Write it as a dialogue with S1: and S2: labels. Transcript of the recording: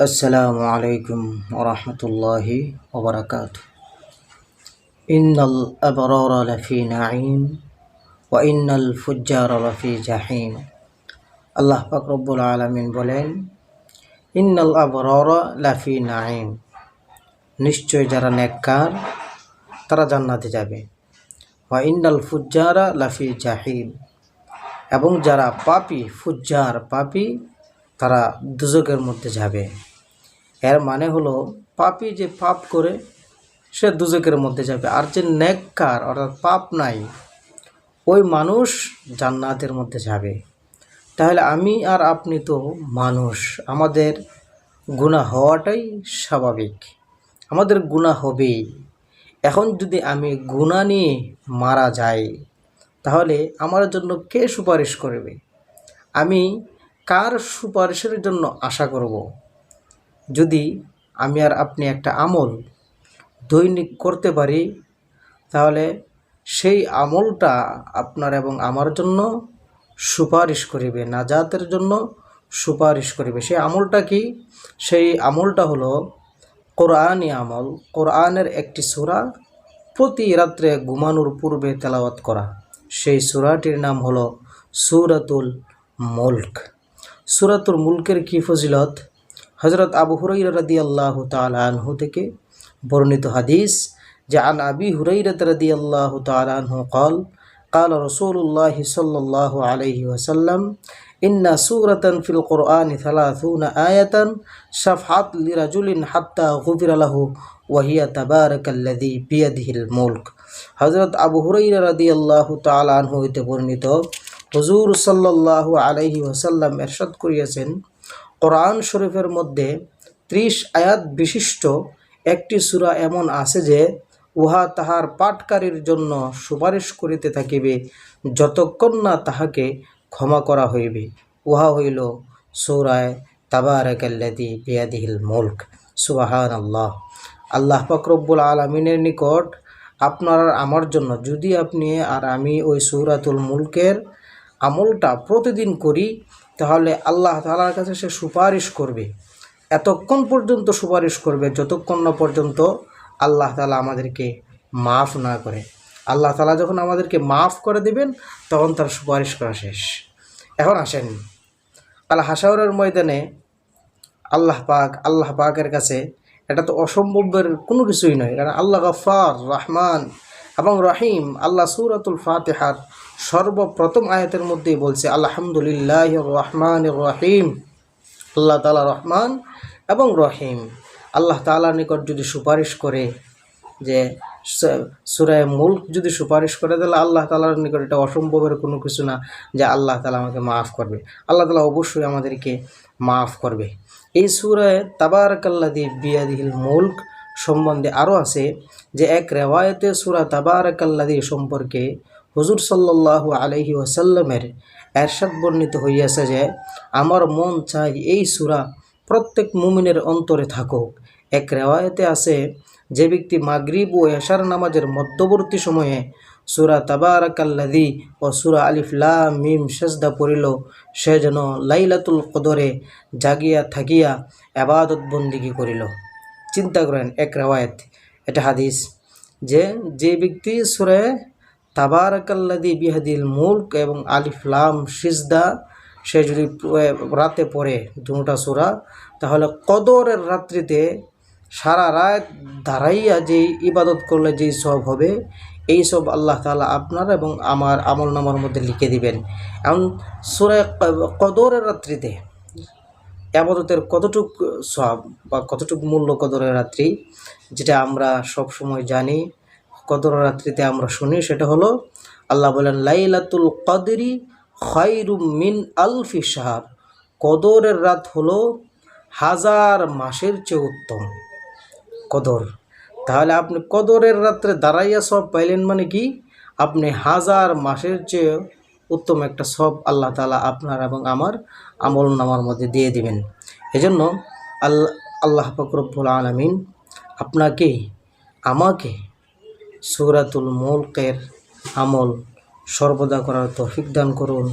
S1: আসসালামু আলাইকুম ওরহমতুল্লাহি ওবরাকাত। ইন্নাল আবরার লাফি নাঈম ওয়া ইন্নাল ফুজ্জার লাফি জাহিম। আল্লাহ ফকরবুল আলমিন আলামিন বলেন, ইন্নল আবরার লাফি নাঈম। নিশ্চয় যারা নেককার, তারা জান্নাতে যাবে। ওয়া ইন্নল ফুজ্জার লাফি জাহিম। এবং যারা পাপি, ফুজ্জার পাপি, তারা দুজকের মধ্যে যাবে। এর মানে হলো পাপি যে পাপ করে, সে দুজকের মধ্যে যাবে। আর যে নেককার অর্থাৎ পাপ নাই, ওই মানুষ জান্নাতের মধ্যে যাবে। তাহলে আমি আর আপনি তো মানুষ, আমাদের গুণা হওয়াটাই স্বাভাবিক। আমাদের গুণা হবেই। এখন যদি আমি গুণা নিয়ে মারা যাই, তাহলে আমার জন্য কে সুপারিশ করবে? আমি কার সুপারিশের জন্য আশা করব? যদি আমি আর আপনি একটা আমল দৈনিক করতে পারি, তাহলে সেই আমলটা আপনার এবং আমার জন্য সুপারিশ করিবে, নাজাতের জন্য সুপারিশ করিবে। সেই আমলটা কি? সেই আমলটা হলো কোরআনই আমল। কোরআনের একটি সুরা প্রতি রাত্রে ঘুমানোর পূর্বে তেলাওয়াত করা। সেই সুরাটির নাম হলো সুরাতুল মুল্ক। সুরাতুল মুলকের কি ফজিলত? হজরত আবু হুরাই রদি আল্লাহ তালহু থেকে বর্ণিত হাদিস যে আন আবি হুরাইরত রদি আল্লাহ তালহু কল قال رسول الله صلى الله عليه وسلم إن سورة في القرآن ثلاثون آية شفعت لرجل حتى غفر له وهي تبارك الذي بيده الملك হজরত আবু হুরাইরা রাদি আল্লাহ তালান হইতে বর্ণিত হুজুর সাল্লাহ আলহি ওসাল্লাম এরশাদ করিয়াছেন কোরআন শরীফের মধ্যে ত্রিশ আয়াত বিশিষ্ট একটি সুরা এমন আছে যে, উহা তাহার পাটকারীর জন্য সুপারিশ করিতে থাকিবে, যতক্ষণ না তাহাকে ক্ষমা করা হইবে। উহা হইল সৌরায় তাবারাকাল্লাদি বিয়াদিহিল মুল্ক। সুবাহান আল্লাহ আল্লাহ ফকরব্বুল আলমিনের নিকট আপনার আমার জন্য, যদি আপনি আর আমি ওই সৌরাতুল মুলকের আমলটা প্রতিদিন করি তাহলে আল্লাহ তালার কাছে সে সুপারিশ করবে। এতক্ষণ পর্যন্ত সুপারিশ করবে, যতক্ষণ না পর্যন্ত আল্লাহ তালা আমাদেরকে মাফ না করে। আল্লাহ তালা যখন আমাদেরকে মাফ করে দিবেন, তখন তার সুপারিশ করা শেষ। এখন আসেন, আল হাসাউরের ময়দানে আল্লাহ পাক, আল্লাহ পাকের কাছে এটা তো অসম্ভবের কোনো কিছুই নয়। কারণ আল্লাহ গফার রহমান এবং রহিম আল্লাহ সুরাতুল ফাতেহার সর্বপ্রথম আয়াতের মধ্যেই বলছে, আলহামদুলিল্লাহ রহমান রহিম। আল্লাহ তালা রহমান এবং রহিম। আল্লাহ তালার নিকট যদি সুপারিশ করে যে সুরায় মুল্ক যদি সুপারিশ করে, তাহলে আল্লাহ তালার নিকট এটা অসম্ভবের কোনো কিছু না যে আল্লাহ তালা আমাকে মাফ করবে। আল্লাহ তালা অবশ্যই আমাদেরকে মাফ করবে। এই সুরায় তাবারকাল্লাদি বিয়াদিহিল মুল্ক সম্বন্ধে আরও আছে যে এক রেওয়ায়তে সুরা তাবারকাল্লাদি সম্পর্কে হুজুর সাল্লাহ আলহি ওসাল্লামের এরশাদ বর্ণিত হইয়াছে যে, আমার মন চাই এই সুরা প্রত্যেক মুমিনের অন্তরে থাকুক। এক রেওয়ায়তে আছে, যে ব্যক্তি মাগরিব ও এশার নামাজের মধ্যবর্তী সময়ে সুরা তাবারাকাল্লাদি ও সুরা আলিফলা মিম সেজদা পড়িল, সে যেন লাইলাতুল কদরে জাগিয়া থাকিয়া আবাদত বন্দিগি করিল। চিন্তা করেন, এক রেওয়ায়ত, এটা হাদিস, যে যে ব্যক্তি সুরে তাবারাকাল্লাদি বিহাদিল মুল্ক এবং আলিফলাম সিজদা, সে যদি রাতে পড়ে দুটা সুরা, তাহলে কদরের রাত্রিতে সারা রাত দাঁড়াইয়া যে ইবাদত করলে যেই সব হবে, এই সব আল্লাহ তালা আপনার এবং আমার আমল নামার মধ্যে লিখে দিবেন। এমন সুরে কদরের রাত্রিতে আবাদতের কতটুক সব বা কতটুক মূল্য কদরের রাত্রি, যেটা আমরা সব সময় জানি কদরের রাত্রিতে আমরা শুনি, সেটা হলো, আল্লাহ বলেন, লাইলাতুল কদরি খৈরুম মিন আলফি সাহার কদরের রাত হলো হাজার মাসের চেয়ে উত্তম কদর। তাহলে আপনি কদরের রাত্রে দাঁড়াইয়া সব পাইলেন মানে কি? আপনি হাজার মাসের চেয়ে উত্তম একটা সব আল্লাহ তালা আপনার এবং আমার আমল নামার মধ্যে দিয়ে দিবেন। এজন্য আল্লাহ আল্লাহ ফকরবুল আলমিন আপনাকে, আমাকে সুরাতুল মুলকের আমল সর্বদা করার তৌফিক দান করুন।